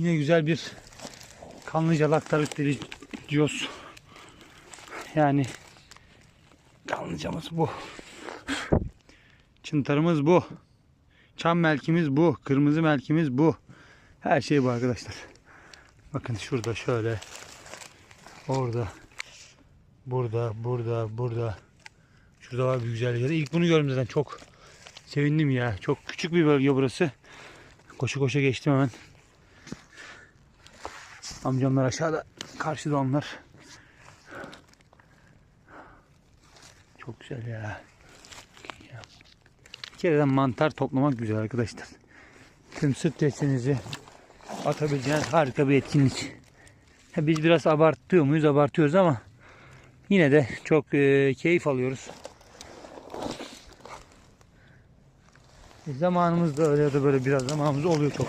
Yine güzel bir kanlıcalaklar üstleniyoruz. Yani kanlıcamız bu. Çıntarımız bu. Çam melkimiz bu. Kırmızı melkimiz bu. Her şey bu arkadaşlar. Bakın şurada şöyle. Orada. Burada, burada, burada. Şurada var bir güzel yer. İlk bunu gördüm zaten çok sevindim ya. Çok küçük bir bölge burası. Koşu koşa geçtim hemen. Amcamlar aşağıda. Karşıda onlar. Çok güzel ya. Bir kereden mantar toplamak güzel arkadaşlar. Tüm sırt destenizi atabileceğiniz harika bir etkinlik. Biz biraz abartıyor muyuz? Abartıyoruz ama yine de çok e, keyif alıyoruz. E, zamanımız da öyle ya da böyle biraz zamanımız oluyor çok